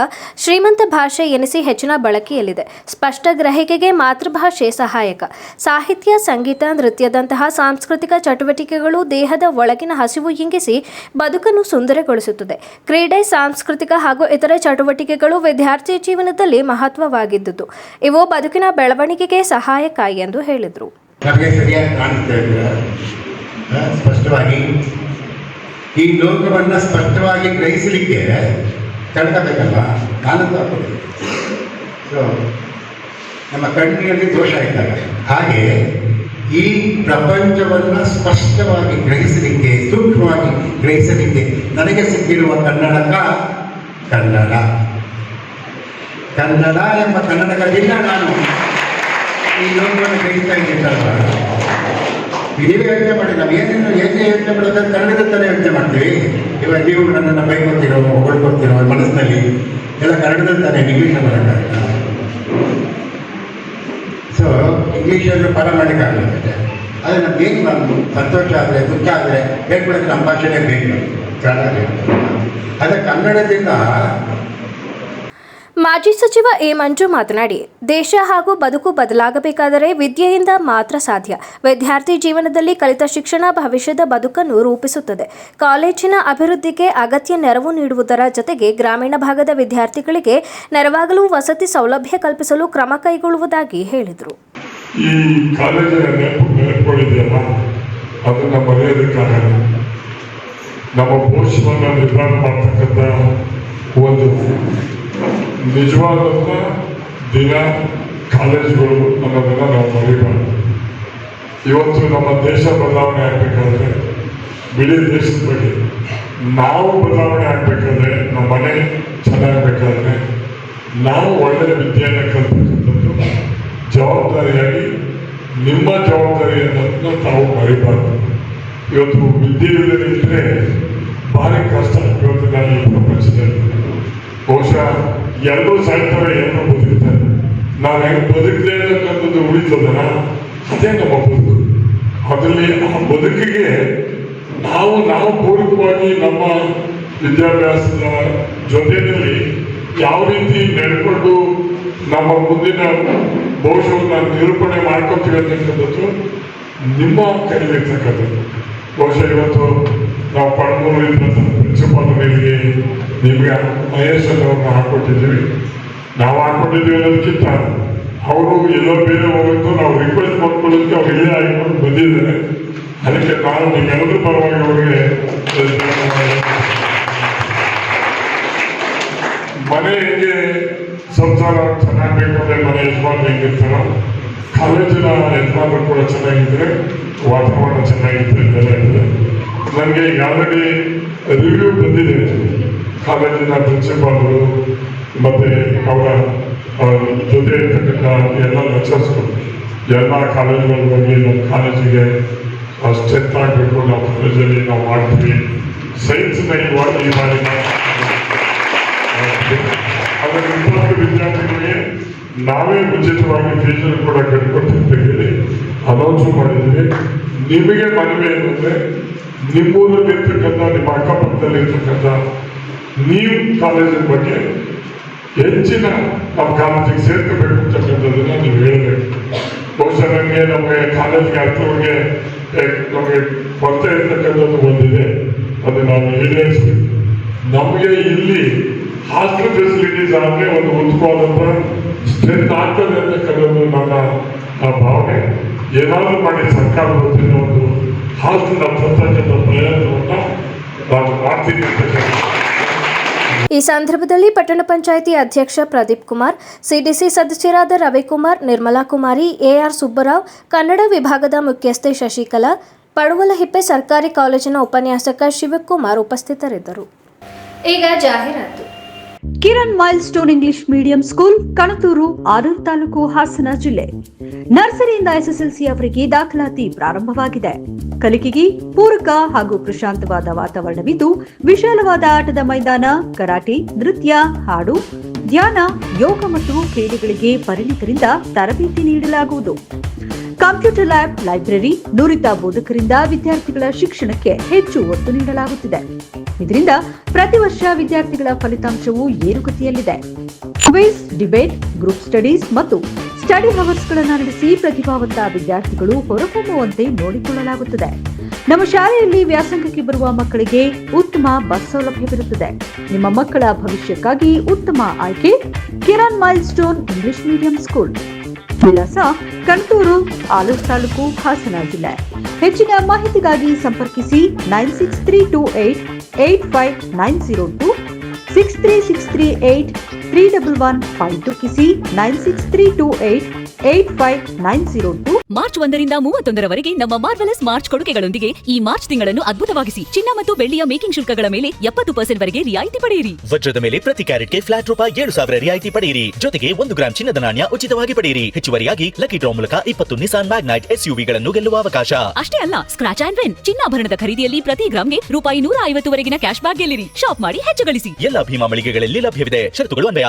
ಶ್ರೀಮಂತ ಭಾಷೆ ಎನಿಸಿ ಹೆಚ್ಚಿನ ಬಳಕೆಯಲ್ಲಿದೆ. ಸ್ಪಷ್ಟ ಗ್ರಹಿಕೆಗೆ ಮಾತೃಭಾಷೆ ಸಹಾಯಕ. ಸಾಹಿತ್ಯ, ಸಂಗೀತ, ನೃತ್ಯದಂತಹ ಸಾಂಸ್ಕೃತಿಕ ಚಟುವಟಿಕೆಗಳು ದೇಹದ ಒಳಗಿನ ಹಸಿವು ಇಂಗಿಸಿ ಬದುಕನ್ನು ಸುಂದರಗೊಳಿಸುತ್ತದೆ. ಕ್ರೀಡೆ ಸಾಂಸ್ಕೃತಿಕ ಹಾಗೂ ಇತರ ಚಟುವಟಿಕೆಗಳು ವಿದ್ಯಾರ್ಥಿ ಜೀವನದಲ್ಲಿ ಮಹತ್ವವಾಗಿದ್ದುದು. ಇವು ಬದುಕಿನ ಬೆಳವಣಿಗೆಗೆ ಸಹಾಯಕ ಎಂದು ಹೇಳಿದರು. ಸ್ಪಷ್ಟವಾಗಿ? ಈ ಲೋಕವನ್ನು ಸ್ಪಷ್ಟವಾಗಿ ಗ್ರಹಿಸಲಿಕ್ಕೆ ತಡ್ಕೋಬೇಕಲ್ವ? ಕಾಣುತ್ತಾ ಸೊ ನಮ್ಮ ಕಣ್ಣಿನಲ್ಲಿ ದೋಷ ಇದ್ದಾಗ ಹಾಗೆ ಈ ಪ್ರಪಂಚವನ್ನು ಸ್ಪಷ್ಟವಾಗಿ ಗ್ರಹಿಸಲಿಕ್ಕೆ, ಸೂಕ್ಷ್ಮವಾಗಿ ಗ್ರಹಿಸಲಿಕ್ಕೆ ನನಗೆ ಸಿಕ್ಕಿರುವ ಕನ್ನಡಕ ಕನ್ನಡ. ಕನ್ನಡ ಎಂಬ ಕನ್ನಡಕದಿಂದ ನಾನು. ಈ ಲೋಕವನ್ನು ಗ್ರಹಿಸ್ತಾ ಇದ್ದೀನಿ ನೀವೇ ಯೋಚನೆ ಮಾಡಿ, ನಾವು ಏನೇನು, ಏನೇ ಯೋಚನೆ ಕನ್ನಡದ ಥರ ಯೋಚನೆ ಮಾಡ್ತೀವಿ. ಇವಾಗ ನೀವು ನನ್ನನ್ನು ಬೈಕೊತೀರೋ ಹೊಡ್ಕೊತೀರೋ ಮನಸ್ಸಿನಲ್ಲಿ, ಎಲ್ಲ ಕನ್ನಡದ ತಾನೇ ಇಂಗ್ಲೀಷ್ ಮಾಡೋಕ್ಕಾಗಲ್ಲ ಸೊ ಇಂಗ್ಲೀಷನ್ನು ಪಾಠ ಮಾಡಲಿಕ್ಕಾಗುತ್ತೆ ಅದನ್ನು ಏನು ಬಂದು ಸಂತೋಷ ಆದರೆ, ದುಃಖ ಆದರೆ ಹೇಳ್ಕೊಡೋಕೆ ನಮ್ಮ ಭಾಷೆನೇ ಬೇಕು ಕನ್ನಡ ಅದೇ ಕನ್ನಡದಿಂದ ಮಾಜಿ ಸಚಿವ ಎ ಮಂಜು ಮಾತನಾಡಿ, ದೇಶ ಹಾಗೂ ಬದುಕು ಬದಲಾಗಬೇಕಾದರೆ ವಿದ್ಯೆಯಿಂದ ಮಾತ್ರ ಸಾಧ್ಯ. ವಿದ್ಯಾರ್ಥಿ ಜೀವನದಲ್ಲಿ ಕಲಿತ ಶಿಕ್ಷಣ ಭವಿಷ್ಯದ ಬದುಕನ್ನು ರೂಪಿಸುತ್ತದೆ. ಕಾಲೇಜಿನ ಅಭಿವೃದ್ಧಿಗೆ ಅಗತ್ಯ ನೆರವು ನೀಡುವುದರ ಜೊತೆಗೆ ಗ್ರಾಮೀಣ ಭಾಗದ ವಿದ್ಯಾರ್ಥಿಗಳಿಗೆ ನೆರವಾಗಲು ವಸತಿ ಸೌಲಭ್ಯ ಕಲ್ಪಿಸಲು ಕ್ರಮ ಕೈಗೊಳ್ಳುವುದಾಗಿ ಹೇಳಿದರು. ಈ ಕಾಲೇಜಿನ ನೆನಪು ನೆನಪುಗಳಿದೆಯಲ್ಲ? ಅದನ್ನ ಮರೆಯೋದಕ್ಕಾಗಲ್ಲ ನಮ್ಮ ಭವಿಷ್ಯವನ್ನು ನಿರ್ಮಾಣ ಮಾಡ್ತಕ್ಕಂಥ ಒಂದು ನಿಜವಾದಂಥ ದಿನ ಕಾಲೇಜುಗಳು ಅನ್ನೋದನ್ನ ನಾವು ಮರಿಬಾರ್ದು. ಇವತ್ತು ನಮ್ಮ ದೇಶ ಬದಲಾವಣೆ ಆಗಬೇಕಾದ್ರೆ, ಬಿಳಿ ದೇಶದ ಬಗ್ಗೆ ನಾವು ಬದಲಾವಣೆ ಆಗಬೇಕಾದ್ರೆ, ನಮ್ಮ ಮನೆ ಚೆನ್ನಾಗಬೇಕಾದ್ರೆ ನಾವು ಒಳ್ಳೆಯ ವಿದ್ಯೆಯನ್ನು ಕಲ್ತಕ್ಕಂಥದ್ದು ಜವಾಬ್ದಾರಿಯಾಗಿ ನಿಮ್ಮ ಜವಾಬ್ದಾರಿ ಅನ್ನೋದನ್ನ ತಾವು ಮರಿಬಾರ್ದು. ಇವತ್ತು ವಿದ್ಯೆ ಇಲ್ಲದೆ ಭಾರಿ ಕಷ್ಟ ಇವತ್ತಿನ ಈ ಪ್ರಪಂಚದಲ್ಲಿ. ಬಹುಶಃ ಎಲ್ಲರೂ ಸಾಯ್ತಾರೆ ಎಲ್ಲರೂ ಬದುಕ್ತಾರೆ. ನಾವು ಹೆಂಗ್ ಬದುಕಿದೆ ಅನ್ನೋಕ್ಕಂಥದ್ದು ಉಳಿತದಲ್ಲ, ಅದೇ ನಮ್ಮ ಬದುಕು. ಅದರಲ್ಲಿ ಆ ಬದುಕಿಗೆ ನಾವು ನಾವು ಪೂರಕವಾಗಿ ನಮ್ಮ ವಿದ್ಯಾಭ್ಯಾಸದ ಜೊತೆಯಲ್ಲಿ ಯಾವ ರೀತಿ ನಡ್ಕೊಂಡು ನಮ್ಮ ಮುಂದಿನ ಭವಿಷ್ಯವನ್ನು ನಿರೂಪಣೆ ಮಾಡ್ಕೊತೀವಿ ಅಂತಕ್ಕಂಥದ್ದು ನಿಮ್ಮ ಕೈಲಿರ್ತಕ್ಕಂಥದ್ದು ಬಹುಶಃ ಇವತ್ತು ನಾವು ಪಣಮೂರಿಂದ ಪ್ರಿನ್ಸಿಪಾಲ್ ಮೇಲೆಗೆ ನಿಮಗೆ ಮಹೇಶ್ ಅವ್ರನ್ನ ಹಾಕೊಟ್ಟಿದ್ದೀವಿ. ನಾವು ಹಾಕ್ಕೊಂಡಿದ್ದೀವಿ ಅನ್ನೋದಕ್ಕಿಂತ ಅವರು ಎಲ್ಲೋ ಬೇರೆ ಹೋಗ್ಬೇಕು ನಾವು ರಿಕ್ವೆಸ್ಟ್ ಮಾಡ್ಕೊಳ್ಳೋದಕ್ಕೆ ಅವ್ರು ಇಲ್ಲೇ ಆಗಿಕೊಂಡು ಬಂದಿದ್ದಾರೆ. ಅದಕ್ಕೆ ನಾನು ನಿಮ್ಮೆಲ್ಲರೂ ಪರವಾಗಿ ಅವರಿಗೆ ಮನೆ ಹೆಂಗೆ ಸಂಸಾರ ಚೆನ್ನಾಗಬೇಕು ಅಂದ್ರೆ ಮನೆ ಯಜಮಾನ್ ಹೆಂಗಿರ್ತಾರೋ ಕಾಲೇಜಿನ ಯಜಮಾನರು ಕೂಡ ಚೆನ್ನಾಗಿದ್ರೆ, ವಾತಾವರಣ ಚೆನ್ನಾಗಿತ್ತು ಇದೆಲ್ಲ ಇದೆ ನನಗೆ ಆಲ್ರೆಡಿ ರಿವ್ಯೂ ಬಂದಿದೆ, ಕಾಲೇಜಿನ ಪ್ರಿನ್ಸಿಪಾಲ್ರು ಮತ್ತು ಅವರ ಜೊತೆ ಇರ್ತಕ್ಕಂಥ ಎಲ್ಲ ಲೆಕ್ಚರ್ಸ್ಗಳು ಎಲ್ಲ ಕಾಲೇಜುಗಳ ಬಗ್ಗೆ ನಮ್ಮ ಕಾಲೇಜಿಗೆ ಸ್ಟ್ರೆಂತ್ ಆಗಬೇಕು, ನಾವು ಕಾಲೇಜಲ್ಲಿ ನಾವು ಮಾಡ್ತೀವಿ. ಸೈನ್ಸ್ನ ಇವಾಗ ಈ ಬಾರಿ ಅದರ ವಿದ್ಯಾರ್ಥಿ ವಿದ್ಯಾರ್ಥಿಗಳಿಗೆ ನಾವೇ ಉಚಿತವಾಗಿ ಫೀಸನ್ನು ಕೂಡ ಕಟ್ಕೊಂಡು ಹೇಳಿ ಅನೌನ್ಸ್ ಮಾಡಿದ್ವಿ. ನಿಮಗೆ ಮನವಿ ಏನಂದ್ರೆ ನಿಮ್ಮೂರಲ್ಲಿ ಇರ್ತಕ್ಕಂಥ, ನಿಮ್ಮ ಅಕ್ಕಪಕ್ಕದಲ್ಲಿ ಇರ್ತಕ್ಕಂಥ, ನೀವು ಕಾಲೇಜಿನ ಬಗ್ಗೆ ಹೆಚ್ಚಿನ ನಮ್ಮ ಕಾಲೇಜಿಗೆ ಸೇರ್ಕೋಬೇಕು ಅಂತಕ್ಕಂಥದ್ದನ್ನ ನೀವು ಹೇಳಬೇಕು. ಬಹುಶಃ ನಮಗೆ ನಮಗೆ ಕಾಲೇಜ್ಗೆ ಹತ್ತುವರೆಗೆ ನಮಗೆ ಕೊರತೆ ಇರ್ತಕ್ಕಂಥದ್ದು ಒಂದಿದೆ. ಅದು ನಾನು ಈಡೇರಿಸ್ಬೇಕು ನಮಗೆ ಇಲ್ಲಿ ಹಾಸ್ಟೆಲ್ ಫೆಸಿಲಿಟೀಸ್ ಆದರೆ ಒಂದು ಉತ್ತಮವಾದಂಥ ಅಂತಕ್ಕಂಥದ್ದು ನನ್ನ ಆ ಭಾವನೆ ಏನಾದರೂ ಮಾಡಿ ಸರ್ಕಾರ ವತಿಯಿಂದ ಒಂದು ಹಾಸ್ಟೆಲ್ ತರ್ತಕ್ಕಂಥ ಪ್ರಯತ್ನವನ್ನು ನಾನು ಮಾಡ್ತೀನಿ ಈ ಸಂದರ್ಭದಲ್ಲಿ ಪಟ್ಟಣ ಪಂಚಾಯಿತಿ ಅಧ್ಯಕ್ಷ ಪ್ರದೀಪ್ ಕುಮಾರ್ ಸಿಡಿಸಿ ಸದಸ್ಯರಾದ ರವಿಕುಮಾರ್ ನಿರ್ಮಲಾ ಕುಮಾರಿ ಎಆರ್ ಸುಬ್ಬರಾವ್ ಕನ್ನಡ ವಿಭಾಗದ ಮುಖ್ಯಸ್ಥೆ ಶಶಿಕಲಾ ಪಡುವಲಹಿಪ್ಪೆ ಸರ್ಕಾರಿ ಕಾಲೇಜಿನ ಉಪನ್ಯಾಸಕ ಶಿವಕುಮಾರ್ ಉಪಸ್ಥಿತರಿದ್ದರು. ಈಗ ಜಾಹೀರಾತು. Kiran mile stone English medium school, Kanatur, Arur taluk, Hassan ಜಿಲ್ಲೆ. ನರ್ಸರಿಯಿಂದ ಎಸ್ಎಸ್ಎಲ್ಸಿ ಅವರಿಗೆ ದಾಖಲಾತಿ ಪ್ರಾರಂಭವಾಗಿದೆ. ಕಲಿಕೆಗೆ ಪೂರಕ ಹಾಗೂ ಪ್ರಶಾಂತವಾದ ವಾತಾವರಣವಿದ್ದು, ವಿಶಾಲವಾದ ಆಟದ ಮೈದಾನ, ಕರಾಟೆ, ನೃತ್ಯ, ಹಾಡು, ಧ್ಯಾನ, ಯೋಗ ಮತ್ತು ಕ್ರೀಡೆಗಳಿಗೆ ಪರಿಣಿತರಿಂದ ತರಬೇತಿ ನೀಡಲಾಗುವುದು. ಕಂಪ್ಯೂಟರ್ ಲ್ಯಾಬ್ ಲೈಬ್ರರಿ ನುರಿತ ಬೋಧಕರಿಂದ ವಿದ್ಯಾರ್ಥಿಗಳ ಶಿಕ್ಷಣಕ್ಕೆ ಹೆಚ್ಚು ಒತ್ತು ನೀಡಲಾಗುತ್ತಿದೆ. ಇದರಿಂದ ಪ್ರತಿ ವರ್ಷ ವಿದ್ಯಾರ್ಥಿಗಳ ಫಲಿತಾಂಶವು ಏರುಗತಿಯಲ್ಲಿದೆ. ಕ್ವಿಸ್ ಡಿಬೇಟ್, ಗ್ರೂಪ್ ಸ್ಟಡೀಸ್ ಮತ್ತು ಸ್ಟಡಿ ಹವರ್ಸ್ಗಳನ್ನು ನಡೆಸಿ ಪ್ರತಿಭಾವಂತ ವಿದ್ಯಾರ್ಥಿಗಳು ಹೊರಹೊಮ್ಮುವಂತೆ ನೋಡಿಕೊಳ್ಳಲಾಗುತ್ತದೆ. ನಮ್ಮ ಶಾಲೆಯಲ್ಲಿ ವ್ಯಾಸಂಗಕ್ಕೆ ಬರುವ ಮಕ್ಕಳಿಗೆ ಉತ್ತಮ ಬಸ್ ಸೌಲಭ್ಯವಿರುತ್ತದೆ ನಿಮ್ಮ ಮಕ್ಕಳ ಭವಿಷ್ಯಕ್ಕಾಗಿ ಉತ್ತಮ ಆಯ್ಕೆ Kiran mile stone English medium school. ವಿಳಾಸ ಕಂಟೂರು ಆಲೂರು ತಾಲೂಕು ಹಾಸನ ಜಿಲ್ಲೆ ಹೆಚ್ಚಿನ ಮಾಹಿತಿಗಾಗಿ ಸಂಪರ್ಕಿಸಿ nine six three two eight eight five nine zero two six three six three eight three double one five two ಕಿಸಿ nine six three two eight eight five nine zero two. March ಒಂದರಿಂದ ಮೂವತ್ತೊಂದರವರೆಗೆ ನಮ್ಮ ಮಾರ್ವೆಲಸ್ ಮಾರ್ಚ್ ಕೊಡುಗೆಗಳೊಂದಿಗೆ ಈ ಮಾರ್ಚ್ ತಿಂಗಳನ್ನು ಅದ್ಭುತವಾಗಿಸಿ ಚಿನ್ನ ಮತ್ತು ಬೆಳ್ಳಿಯ ಮೇಕಿಂಗ್ ಶುಲ್ಕಗಳ ಮೇಲೆ ಎಪ್ಪತ್ತು ಪರ್ಸೆಂಟ್ ವರೆಗೆ ರಿಯಾಯಿತಿ ಪಡೆಯಿರಿ. ವಜ್ರದ ಮೇಲೆ ಪ್ರತಿ ಕ್ಯಾರೆಟ್ಗೆ ಫ್ಲಾಟ್ ರೂಪಾಯಿ ಏಳು ಸಾವಿರ ರಿಯಾಯಿತಿ ಪಡೆಯಿರಿ. ಜೊತೆಗೆ ಒಂದು ಗ್ರಾಂ ಚಿನ್ನದ ನಾಣ್ಯ ಉಚಿತವಾಗಿ ಪಡೆಯಿರಿ. ಹೆಚ್ಚುವರಿಯಾಗಿ ಲಕ್ಕಿ ಡ್ರಾ ಮೂಲಕ ಇಪ್ಪತ್ತು ನಿಸಾನ್ ಮ್ಯಾಗ್ನೈಟ್ ಎಸ್ಯುವಿಗಳನ್ನು ಗೆಲ್ಲುವ ಅವಕಾಶ. ಅಷ್ಟೇ ಅಲ್ಲ ಸ್ಕ್ರಾಚ್ ಆಂಡ್ ವಿನ್ ಚಿನ್ನಾಭರಣದ ಖರೀದಿಯಲ್ಲಿ ಪ್ರತಿ ಗ್ರಾಮ್ಗೆ ರೂಪಾಯಿ ನೂರ ಐವತ್ತುವರೆಗಿನ ಕ್ಯಾಶ್ ಬ್ಯಾಕ್ ಗೆಲ್ಲಿರಿ. ಶಾಪ್ ಮಾಡಿ ಹೆಚ್ಚು ಗಳಿಸಿ. ಎಲ್ಲ ಭೀಮಾ ಮಳಿಗೆಗಳಲ್ಲಿ ಲಭ್ಯವಿದೆ. ಷರತ್ತುಗಳು ಅನ್ವಯ.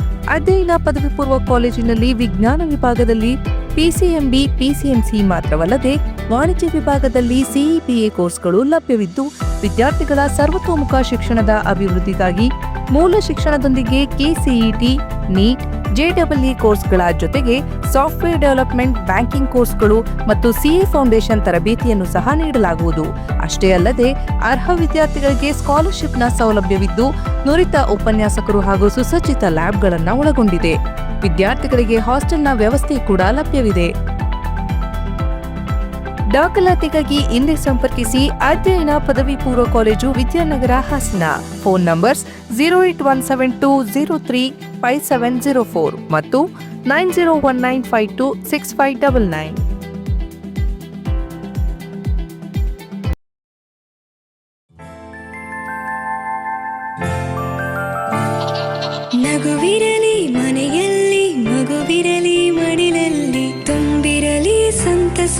ಅಧ್ಯಯನ ಪದವಿ ಪೂರ್ವ ಕಾಲೇಜಿನಲ್ಲಿ ವಿಜ್ಞಾನ ವಿಭಾಗದಲ್ಲಿ ಪಿಸಿಎಂಬಿ, ಪಿಸಿಎಂಸಿ ಮಾತ್ರವಲ್ಲದೆ ವಾಣಿಜ್ಯ ವಿಭಾಗದಲ್ಲಿ ಸಿಇಪಿಎ ಕೋರ್ಸ್ಗಳು ಲಭ್ಯವಿದ್ದು, ವಿದ್ಯಾರ್ಥಿಗಳ ಸರ್ವತೋಮುಖ ಶಿಕ್ಷಣದ ಅಭಿವೃದ್ಧಿಗಾಗಿ ಮೂಲ ಶಿಕ್ಷಣದೊಂದಿಗೆ ಕೆಸಿಇಟಿ, ನೀಟ್ ಜೆಡಬ್ಲ್ಇ ಕೋರ್ಸ್ಗಳ ಜೊತೆಗೆ ಸಾಫ್ಟ್ವೇರ್ ಡೆವಲಪ್ಮೆಂಟ್, ಬ್ಯಾಂಕಿಂಗ್ ಕೋರ್ಸ್ಗಳು ಮತ್ತು ಸಿಎ ಫೌಂಡೇಶನ್ ತರಬೇತಿಯನ್ನು ಸಹ ನೀಡಲಾಗುವುದು. ಅಷ್ಟೇ ಅಲ್ಲದೆ, ಅರ್ಹ ವಿದ್ಯಾರ್ಥಿಗಳಿಗೆ ಸ್ಕಾಲರ್ಶಿಪ್ನ ಸೌಲಭ್ಯವಿದ್ದು, ನುರಿತ ಉಪನ್ಯಾಸಕರು ಹಾಗೂ ಸುಸಜ್ಜಿತ ಲ್ಯಾಬ್ಗಳನ್ನು ಒಳಗೊಂಡಿದೆ. ವಿದ್ಯಾರ್ಥಿಗಳಿಗೆ ಹಾಸ್ಟೆಲ್ನ ವ್ಯವಸ್ಥೆ ಕೂಡ ಲಭ್ಯವಿದೆ. ದಾಖಲಾತಿಗಾಗಿ ಹಿಂದೆ ಸಂಪರ್ಕಿಸಿ ಅಧ್ಯಯನ ಪದವಿ ಪೂರ್ವ college Vidyanagar Hassan. Phone numbers zero eight one seven two zero three five seven zero four ಮತ್ತು nine zero one nine five two six five double nine. ನಗುವಿರಲಿ ಮನೆಯಲ್ಲಿ, ಮಗುವಿರಲಿ ಮಡಿಲಲ್ಲಿ, ತುಂಬಿರಲಿ ಸಂತಸ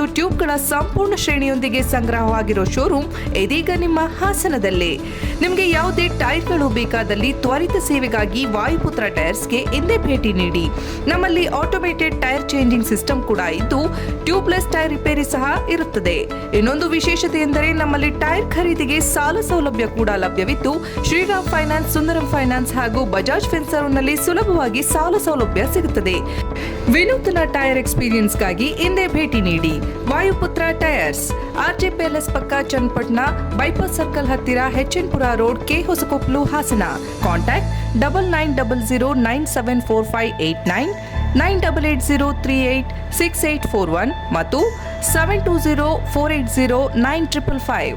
ಮತ್ತು ಟ್ಯೂಬ್ಗಳ ಸಂಪೂರ್ಣ ಶ್ರೇಣಿಯೊಂದಿಗೆ ಸಂಗ್ರಹವಾಗಿರೋ ಶೋರೂಮ್ ಇದೀಗ ನಿಮ್ಮ ಹಾಸನದಲ್ಲಿ. ನಿಮಗೆ ಯಾವುದೇ ಟೈರ್ಗಳು ಬೇಕಾದಲ್ಲಿ ತ್ವರಿತ ಸೇವೆಗಾಗಿ ವಾಯುಪುತ್ರ ಟೈರ್ಸ್ಗೆ ಇಂದೇ ಭೇಟಿ ನೀಡಿ. ನಮ್ಮಲ್ಲಿ ಆಟೋಮೇಟೆಡ್ ಟೈರ್ ಚೇಂಜಿಂಗ್ ಸಿಸ್ಟಮ್ ಕೂಡ ಇದ್ದು ಟ್ಯೂಬ್ಲೆಸ್ ಟೈರ್ ರಿಪೇರಿ ಸಹ ಇರುತ್ತದೆ. ಇನ್ನೊಂದು ವಿಶೇಷತೆ ಎಂದರೆ ನಮ್ಮಲ್ಲಿ ಟೈರ್ ಖರೀದಿಗೆ ಸಾಲ ಸೌಲಭ್ಯ ಕೂಡ ಲಭ್ಯವಿದ್ದು, ಶ್ರೀರಾಮ್ ಫೈನಾನ್ಸ್, ಸುಂದರಂ ಫೈನಾನ್ಸ್ ಹಾಗೂ ಬಜಾಜ್ ಫೆನ್ಸರ್ನಲ್ಲಿ ಸುಲಭವಾಗಿ ಸಾಲ ಸೌಲಭ್ಯ ಸಿಗುತ್ತದೆ. ವಿನೂತನ ಟೈರ್ ಎಕ್ಸ್ಪೀರಿಯನ್ಸ್ಗಾಗಿ ಇಂದೇ ಭೇಟಿ ನೀಡಿ. ವಾಯುಪುತ್ರ ಟೈರ್ಸ್. ಆರ್ಜೆ ಪ್ಯಾಲೇಸ್ ಪಕ್ಕ ಚನ್ನಪಟ್ಟಣ, ಬೈಪಾಸ್ ಸರ್ಕಲ್ ಹತ್ತಿರ HN Pura road K Hosakoppalu Hassan. Contact double nine double zero nine seven four five eight nine nine double eight zero three eight six eight four one ಮತ್ತು seven two zero four eight zero nine triple five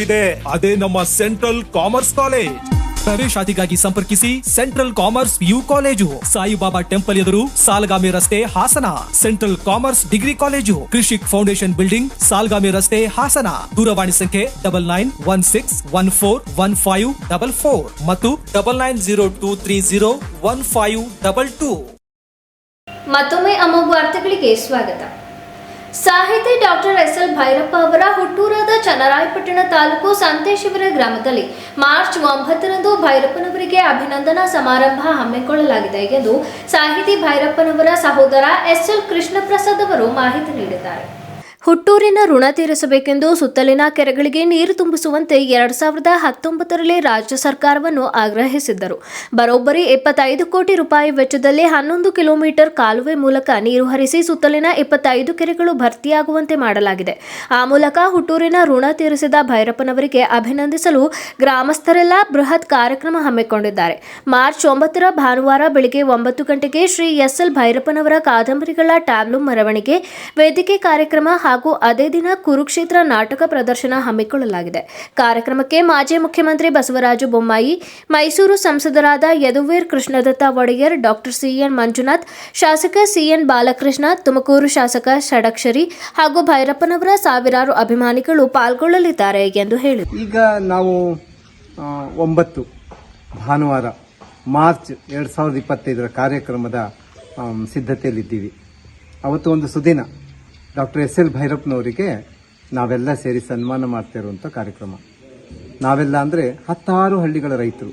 ಇದೆ. ಅದೇ ನಮ್ಮ ಸೆಂಟ್ರಲ್ ಕಾಮರ್ಸ್ ಕಾಲೇಜ್. ಪ್ರವೇಶಾತಿಗಾಗಿ ಸಂಪರ್ಕಿಸಿ central commerce you college. Saibaba temple ಎದುರು ಸಾಲಗಾಮಿ ರಸ್ತೆ Hassan. Central commerce degree college. Krishik foundation building Salgami ರಸ್ತೆ ಹಾಸನ. ದೂರವಾಣಿ ಸಂಖ್ಯೆ double nine one six one four one five double four ಮತ್ತು double nine zero two three zero one five double two ಮತ್ತೊಮ್ಮೆ ಅಮೋಘ ವಾರ್ತೆಗಳಿಗೆ ಸ್ವಾಗತ. ಸಾಹಿತಿ ಡಾಕ್ಟರ್ ಎಸ್ ಎಲ್ ಭೈರಪ್ಪ ಅವರ ಹುಟ್ಟೂರಾದ ಚನ್ನರಾಯಪಟ್ಟಣ ತಾಲೂಕು ಸಂತೇಶಿವರ ಗ್ರಾಮದಲ್ಲಿ ಮಾರ್ಚ್ ಒಂಬತ್ತರಂದು ಭೈರಪ್ಪನವರಿಗೆ ಅಭಿನಂದನಾ ಸಮಾರಂಭ ಹಮ್ಮಿಕೊಳ್ಳಲಾಗಿದೆ ಎಂದು ಸಾಹಿತಿ ಭೈರಪ್ಪನವರ ಸಹೋದರ ಎಸ್ ಎಲ್ ಕೃಷ್ಣಪ್ರಸಾದ್ ಅವರು ಮಾಹಿತಿ ನೀಡಿದ್ದಾರೆ. ಹುಟ್ಟೂರಿನ ಋಣ ತೀರಿಸಬೇಕೆಂದು ಸುತ್ತಲಿನ ಕೆರೆಗಳಿಗೆ ನೀರು ತುಂಬಿಸುವಂತೆ ಎರಡ್ ಸಾವಿರದ ಹತ್ತೊಂಬತ್ತರಲ್ಲಿ ರಾಜ್ಯ ಸರ್ಕಾರವನ್ನು ಆಗ್ರಹಿಸಿದ್ದರು. ಬರೋಬ್ಬರಿ ಇಪ್ಪತ್ತೈದು ಕೋಟಿ ರೂಪಾಯಿ ವೆಚ್ಚದಲ್ಲಿ ಹನ್ನೊಂದು ಕಿಲೋಮೀಟರ್ ಕಾಲುವೆ ಮೂಲಕ ನೀರು ಹರಿಸಿ ಸುತ್ತಲಿನ ಇಪ್ಪತ್ತೈದು ಕೆರೆಗಳು ಭರ್ತಿಯಾಗುವಂತೆ ಮಾಡಲಾಗಿದೆ. ಆ ಮೂಲಕ ಹುಟ್ಟೂರಿನ ಋಣ ತೀರಿಸಿದ ಭೈರಪ್ಪನವರಿಗೆ ಅಭಿನಂದಿಸಲು ಗ್ರಾಮಸ್ಥರೆಲ್ಲ ಬೃಹತ್ ಕಾರ್ಯಕ್ರಮ ಹಮ್ಮಿಕೊಂಡಿದ್ದಾರೆ. ಮಾರ್ಚ್ ಒಂಬತ್ತರ ಭಾನುವಾರ ಬೆಳಿಗ್ಗೆ ಒಂಬತ್ತು ಗಂಟೆಗೆ ಶ್ರೀ ಎಸ್ ಎಲ್ ಭೈರಪ್ಪನವರ ಕಾದಂಬರಿಗಳ ಟ್ಯಾಬ್ಲೂಮ್ ಮೆರವಣಿಗೆ ವೇದಿಕೆ ಕಾರ್ಯಕ್ರಮ ಹಾಗೂ ಅದೇ ದಿನ ಕುರುಕ್ಷೇತ್ರ ನಾಟಕ ಪ್ರದರ್ಶನ ಹಮ್ಮಿಕೊಳ್ಳಲಾಗಿದೆ. ಕಾರ್ಯಕ್ರಮಕ್ಕೆ ಮಾಜಿ ಮುಖ್ಯಮಂತ್ರಿ ಬಸವರಾಜ ಬೊಮ್ಮಾಯಿ, ಮೈಸೂರು ಸಂಸದರಾದ ಯದುವೀರ್ ಕೃಷ್ಣದತ್ತ ಒಡೆಯರ್ ಡಾಕ್ಟರ್ ಸಿಎನ್ ಮಂಜುನಾಥ್, ಶಾಸಕ ಸಿಎನ್ ಬಾಲಕೃಷ್ಣ, ತುಮಕೂರು ಶಾಸಕ ಷಡಕ್ಷರಿ ಹಾಗೂ ಭೈರಪ್ಪನವರ ಸಾವಿರಾರು ಅಭಿಮಾನಿಗಳು ಪಾಲ್ಗೊಳ್ಳಲಿದ್ದಾರೆ ಎಂದು ಹೇಳಿದರು. ಈಗ ನಾವು ಒಂಬತ್ತು ಭಾನುವಾರ ಮಾರ್ಚ್ ಎರಡು ಸಾವಿರದ ಇಪ್ಪತ್ತೈದರ ಕಾರ್ಯಕ್ರಮದ ಸಿದ್ಧತೆಯಲ್ಲಿದ್ದೀವಿ. ಅವತ್ತು ಒಂದು ಸುದಿನ. ಡಾಕ್ಟರ್ ಎಸ್ ಎಲ್ ಭೈರಪ್ಪನವರಿಗೆ ನಾವೆಲ್ಲ ಸೇರಿ ಸನ್ಮಾನ ಮಾಡ್ತಾ ಇರುವಂಥ ಕಾರ್ಯಕ್ರಮ. ನಾವೆಲ್ಲ ಅಂದರೆ ಹತ್ತಾರು ಹಳ್ಳಿಗಳ ರೈತರು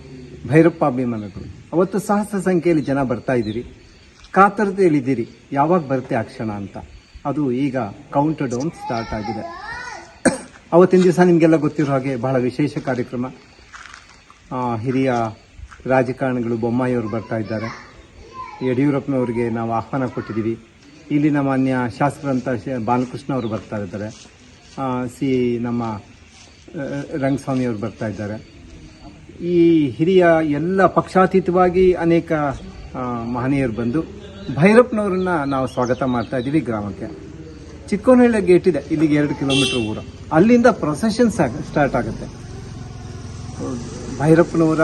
ಭೈರಪ್ಪ ಅಭಿಮಾನಗಳು ಅವತ್ತು ಸಹಸ್ರ ಸಂಖ್ಯೆಯಲ್ಲಿ ಜನ ಬರ್ತಾ ಇದ್ದೀರಿ. ಕಾತರತೆಯಲ್ಲಿದ್ದೀರಿ ಯಾವಾಗ ಬರುತ್ತೆ ಆ ಕ್ಷಣ ಅಂತ. ಅದು ಈಗ ಕೌಂಟ್ ಡೌನ್ ಸ್ಟಾರ್ಟ್ ಆಗಿದೆ. ಅವತ್ತಿನ ದಿವಸ ನಿಮಗೆಲ್ಲ ಗೊತ್ತಿರೋ ಹಾಗೆ ಬಹಳ ವಿಶೇಷ ಕಾರ್ಯಕ್ರಮ. ಹಿರಿಯ ರಾಜಕಾರಣಿಗಳು ಬೊಮ್ಮಾಯಿಯವರು ಬರ್ತಾ ಇದ್ದಾರೆ. ಯಡಿಯೂರಪ್ಪನವ್ರಿಗೆ ನಾವು ಆಹ್ವಾನ ಕೊಟ್ಟಿದ್ದೀವಿ. ಇಲ್ಲಿನ ಮಾನ್ಯ ಶಾಸಕರಂತ ಬಾಲಕೃಷ್ಣ ಅವರು ಬರ್ತಾ ಇದ್ದಾರೆ. ಸಿ ನಮ್ಮ ರಂಗಸ್ವಾಮಿ ಅವರು ಬರ್ತಾ ಇದ್ದಾರೆ. ಈ ಹಿರಿಯ ಎಲ್ಲ ಪಕ್ಷಾತೀತವಾಗಿ ಅನೇಕ ಮಹನೀಯರು ಬಂದು ಭೈರಪ್ಪನವ್ರನ್ನ ನಾವು ಸ್ವಾಗತ ಮಾಡ್ತಾ ಇದ್ದೀವಿ ಗ್ರಾಮಕ್ಕೆ. ಚಿಕ್ಕೋನಹಳ್ಳಿ ಗೇಟ್ ಇದೆ, ಇಲ್ಲಿಗೆ ಎರಡು ಕಿಲೋಮೀಟರ್ ಊರು ಅಲ್ಲಿಂದ ಪ್ರೊಸೆಷನ್ ಸ್ಟಾರ್ಟ್ ಆಗುತ್ತೆ. ಭೈರಪ್ಪನವರ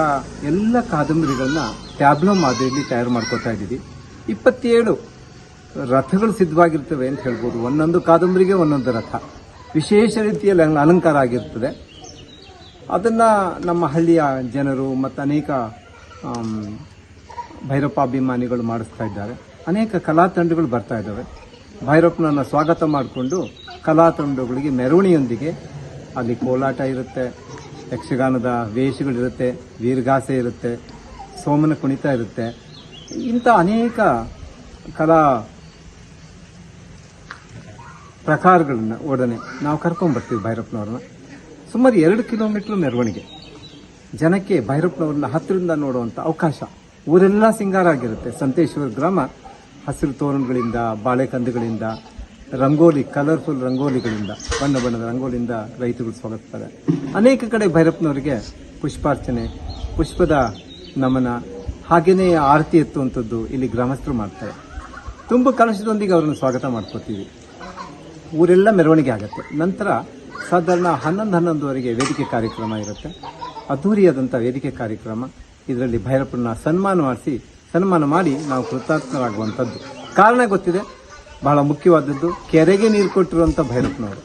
ಎಲ್ಲ ಕಾದಂಬರಿಗಳನ್ನ ಟ್ಯಾಬ್ಲೋ ಮಾದರಿಯಲ್ಲಿ ತಯಾರು ಮಾಡ್ಕೋತಾ ಇದ್ದೀವಿ. ಇಪ್ಪತ್ತೇಳು ರಥಗಳು ಸಿದ್ಧವಾಗಿರ್ತವೆ ಅಂತ ಹೇಳ್ಬೋದು. ಒಂದೊಂದು ಕಾದಂಬರಿಗೆ ಒಂದೊಂದು ರಥ. ವಿಶೇಷ ರೀತಿಯಲ್ಲಿ ಅಲ- ಅಲಂಕಾರ ಆಗಿರ್ತದೆ. ಅದನ್ನು ನಮ್ಮ ಹಳ್ಳಿಯ ಜನರು ಮತ್ತು ಅನೇಕ ಭೈರಪ್ಪ ಅಭಿಮಾನಿಗಳು ಮಾಡಿಸ್ತಾ ಇದ್ದಾರೆ. ಅನೇಕ ಕಲಾ ತಂಡಗಳು ಬರ್ತಾ ಇದ್ದಾವೆ. ಭೈರಪ್ಪನನ್ನು ಸ್ವಾಗತ ಮಾಡಿಕೊಂಡು ಕಲಾ ತಂಡಗಳಿಗೆ ಮೆರವಣಿಯೊಂದಿಗೆ ಅಲ್ಲಿ ಕೋಲಾಟ ಇರುತ್ತೆ, ಯಕ್ಷಗಾನದ ವೇಷಗಳಿರುತ್ತೆ, ವೀರಗಾಸೆ ಇರುತ್ತೆ, ಸೋಮನ ಕುಣಿತ ಇರುತ್ತೆ. ಇಂಥ ಅನೇಕ ಕಲಾ ಪ್ರಕಾರಗಳನ್ನ ಒಡನೆ ನಾವು ಕರ್ಕೊಂಡ್ಬರ್ತೀವಿ ಭೈರಪ್ಪನವ್ರನ್ನ. ಸುಮಾರು ಎರಡು ಕಿಲೋಮೀಟ್ರ್ ಮೆರವಣಿಗೆ. ಜನಕ್ಕೆ ಭೈರಪ್ಪನವ್ರನ್ನ ಹತ್ತಿರದಿಂದ ನೋಡುವಂಥ ಅವಕಾಶ. ಊರೆಲ್ಲ ಸಿಂಗಾರ ಆಗಿರುತ್ತೆ. ಸಂತೇಶ್ವರ ಗ್ರಾಮ, ಹಸಿರು ತೋರಣಗಳಿಂದ ಬಾಳೆಕಂದುಗಳಿಂದ ರಂಗೋಲಿ, ಕಲರ್ಫುಲ್ ರಂಗೋಲಿಗಳಿಂದ, ಬಣ್ಣ ಬಣ್ಣದ ರಂಗೋಲಿಯಿಂದ ರೈತರು ಸ್ವಾಗತಿಸ್ತಾರೆ. ಅನೇಕ ಕಡೆ ಭೈರಪ್ಪನವರಿಗೆ ಪುಷ್ಪಾರ್ಚನೆ, ಪುಷ್ಪದ ನಮನ ಹಾಗೆಯೇ ಆರತಿ ಎತ್ತುವಂಥದ್ದು ಇಲ್ಲಿ ಗ್ರಾಮಸ್ಥರು ಮಾಡ್ತಾರೆ. ತುಂಬ ಕಲಶದೊಂದಿಗೆ ಅವರನ್ನು ಸ್ವಾಗತ ಮಾಡ್ಕೋತೀವಿ. ಊರೆಲ್ಲ ಮೆರವಣಿಗೆ ಆಗುತ್ತೆ. ನಂತರ ಸಾಧಾರಣ ಹನ್ನೊಂದು ಹನ್ನೊಂದುವರೆಗೆ ವೇದಿಕೆ ಕಾರ್ಯಕ್ರಮ ಇರುತ್ತೆ. ಅದ್ಧೂರಿಯಾದಂಥ ವೇದಿಕೆ ಕಾರ್ಯಕ್ರಮ. ಇದರಲ್ಲಿ ಭೈರಪ್ಪನ ಸನ್ಮಾನ ಮಾಡಿಸಿ, ಸನ್ಮಾನ ಮಾಡಿ ನಾವು ಕೃತಾರ್ಥರಾಗುವಂಥದ್ದು. ಕಾರಣ ಗೊತ್ತಿದೆ. ಬಹಳ ಮುಖ್ಯವಾದದ್ದು, ಕೆರೆಗೆ ನೀರು ಕೊಟ್ಟಿರುವಂಥ ಭೈರಪ್ಪನವರು.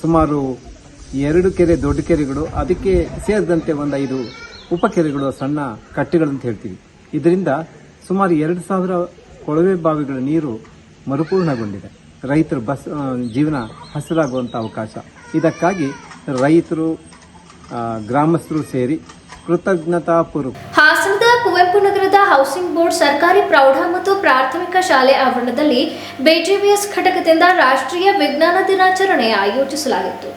ಸುಮಾರು ಎರಡು ಕೆರೆ, ದೊಡ್ಡ ಕೆರೆಗಳು, ಅದಕ್ಕೆ ಸೇರಿದಂತೆ ಒಂದು ಐದು ಉಪಕೆರೆಗಳು, ಸಣ್ಣ ಕಟ್ಟೆಗಳಂತ ಹೇಳ್ತೀವಿ. ಇದರಿಂದ ಸುಮಾರು ಎರಡು ಸಾವಿರ ಕೊಳವೆ ಬಾವಿಗಳ ನೀರು ಮರುಪೂರ್ಣಗೊಂಡಿದೆ. ರೈತರ ಬಸ್ ಜೀವನ ಹಸಿರಾಗುವಂಥ ಅವಕಾಶ. ಇದಕ್ಕಾಗಿ ರೈತರು ಗ್ರಾಮಸ್ಥರು ಸೇರಿ ಕೃತಜ್ಞತಾಪೂರ್ವಕ ಹಾಸನದ ಕುವೆಂಪು ನಗರದ ಹೌಸಿಂಗ್ ಬೋರ್ಡ್ ಸರ್ಕಾರಿ ಪ್ರೌಢ ಮತ್ತು ಪ್ರಾಥಮಿಕ ಶಾಲೆ ಆವರಣದಲ್ಲಿ ಬಿಜಿವಿಎಸ್ ಘಟಕದಿಂದ ರಾಷ್ಟ್ರೀಯ ವಿಜ್ಞಾನ ದಿನಾಚರಣೆ ಆಯೋಜಿಸಲಾಗಿತ್ತು.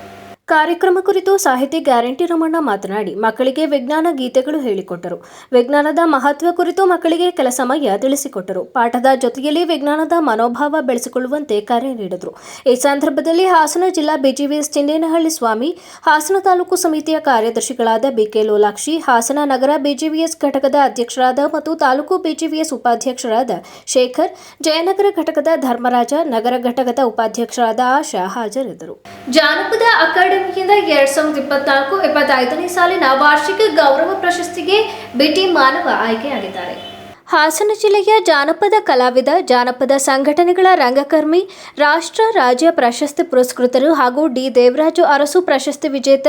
ಕಾರ್ಯಕ್ರಮ ಕುರಿತು ಸಾಹಿತಿ ಗ್ಯಾರಂಟಿ ರಮಣ್ಣ ಮಾತನಾಡಿ, ಮಕ್ಕಳಿಗೆ ವಿಜ್ಞಾನ ಗೀತೆಗಳು ಹೇಳಿಕೊಟ್ಟರು. ವಿಜ್ಞಾನದ ಮಹತ್ವ ಕುರಿತು ಮಕ್ಕಳಿಗೆ ಕೆಲ ಸಮಯ ತಿಳಿಸಿಕೊಟ್ಟರು. ಪಾಠದ ಜೊತೆಯಲ್ಲಿ ವಿಜ್ಞಾನದ ಮನೋಭಾವ ಬೆಳೆಸಿಕೊಳ್ಳುವಂತೆ ಕರೆ ನೀಡಿದರು. ಈ ಸಂದರ್ಭದಲ್ಲಿ ಹಾಸನ ಜಿಲ್ಲಾ ಬಿಜಿವಿಎಸ್ ಚಿನ್ನೇನಹಳ್ಳಿ ಸ್ವಾಮಿ, ಹಾಸನ ತಾಲೂಕು ಸಮಿತಿಯ ಕಾರ್ಯದರ್ಶಿಗಳಾದ ಬಿಕೆ ಲೋಲಾಕ್ಷಿ, ಹಾಸನ ನಗರ ಬಿಜಿವಿಎಸ್ ಘಟಕದ ಅಧ್ಯಕ್ಷರಾದ ಮತ್ತು ತಾಲೂಕು ಬಿಜಿವಿಎಸ್ ಉಪಾಧ್ಯಕ್ಷರಾದ ಶೇಖರ್, ಜಯನಗರ ಘಟಕದ ಧರ್ಮರಾಜ, ನಗರ ಘಟಕದ ಉಪಾಧ್ಯಕ್ಷರಾದ ಆಶಾ ಹಾಜರಿದ್ದರು. ಜಾನಪದ ಅಕಾಡೆಮಿ ಅಕಾಡೆಮಿಯಿಂದ ಎರಡ್ ಸಾವಿರದ ಇಪ್ಪತ್ನಾಲ್ಕು ಇಪ್ಪತ್ತೈದನೇ ಸಾಲಿನ ವಾರ್ಷಿಕ ಗೌರವ ಪ್ರಶಸ್ತಿಗೆ ಬಿಟಿ ಮಾನವ ಆಯ್ಕೆಯಾಗಿದ್ದಾರೆ. ಹಾಸನ ಜಿಲ್ಲೆಯ ಜಾನಪದ ಕಲಾವಿದ, ಜಾನಪದ ಸಂಘಟನೆಗಳ ರಂಗಕರ್ಮಿ, ರಾಷ್ಟ್ರ ರಾಜ್ಯ ಪ್ರಶಸ್ತಿ ಪುರಸ್ಕೃತರು ಹಾಗೂ ಡಿ. ದೇವರಾಜು ಅರಸು ಪ್ರಶಸ್ತಿ ವಿಜೇತ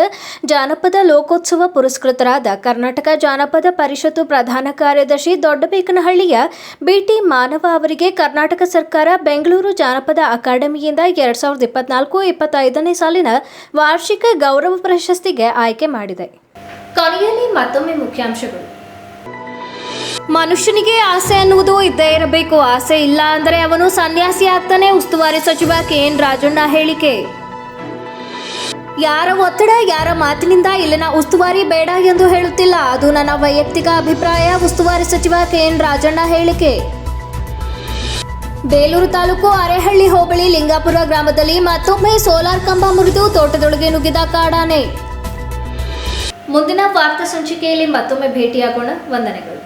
ಜಾನಪದ ಲೋಕೋತ್ಸವ ಪುರಸ್ಕೃತರಾದ ಕರ್ನಾಟಕ ಜಾನಪದ ಪರಿಷತ್ತು ಪ್ರಧಾನ ಕಾರ್ಯದರ್ಶಿ ದೊಡ್ಡಬೇಕನಹಳ್ಳಿಯ ಬಿಟಿ ಮಾನವ ಅವರಿಗೆ ಕರ್ನಾಟಕ ಸರ್ಕಾರ ಬೆಂಗಳೂರು ಜಾನಪದ ಅಕಾಡೆಮಿಯಿಂದ ಎರಡ್ ಸಾವಿರದ ಇಪ್ಪತ್ನಾಲ್ಕು ಇಪ್ಪತ್ತೈದನೇ ಸಾಲಿನ ವಾರ್ಷಿಕ ಗೌರವ ಪ್ರಶಸ್ತಿಗೆ ಆಯ್ಕೆ ಮಾಡಿದೆ. ಕೊನೆಯಲ್ಲಿ ಮತ್ತೊಮ್ಮೆ ಮುಖ್ಯಾಂಶಗಳು. ಮನುಷ್ಯನಿಗೆ ಆಸೆ ಅನ್ನುವುದು ಇದ್ದೇ ಇರಬೇಕು. ಆಸೆ ಇಲ್ಲ ಅಂದರೆ ಅವನು ಸನ್ಯಾಸಿ ಆಗ್ತಾನೆ, ಉಸ್ತುವಾರಿ ಸಚಿವ ಕೆ. ಎನ್. ರಾಜಣ್ಣ ಹೇಳಿಕೆ. ಯಾರ ಒತ್ತಡ, ಯಾರ ಮಾತಿನಿಂದ ಇಲ್ಲಿನ ಉಸ್ತುವಾರಿ ಬೇಡ ಎಂದು ಹೇಳುತ್ತಿಲ್ಲ. ಅದು ನನ್ನ ವೈಯಕ್ತಿಕ ಅಭಿಪ್ರಾಯ, ಉಸ್ತುವಾರಿ ಸಚಿವ ಕೆ. ಎನ್. ರಾಜಣ್ಣ ಹೇಳಿಕೆ. ಬೇಲೂರು ತಾಲೂಕು ಅರೆಹಳ್ಳಿ ಹೋಬಳಿ ಲಿಂಗಾಪುರ ಗ್ರಾಮದಲ್ಲಿ ಮತ್ತೊಮ್ಮೆ ಸೋಲಾರ್ ಕಂಬ ಮುರಿದು ತೋಟದೊಳಗೆ ನುಗ್ಗಿದ ಕಾಡಾನೆ. ಮುಂದಿನ ವಾರ್ತಾ ಸಂಚಿಕೆಯಲ್ಲಿ ಮತ್ತೊಮ್ಮೆ ಭೇಟಿಯಾಗೋಣ. ವಂದನೆಗಳು.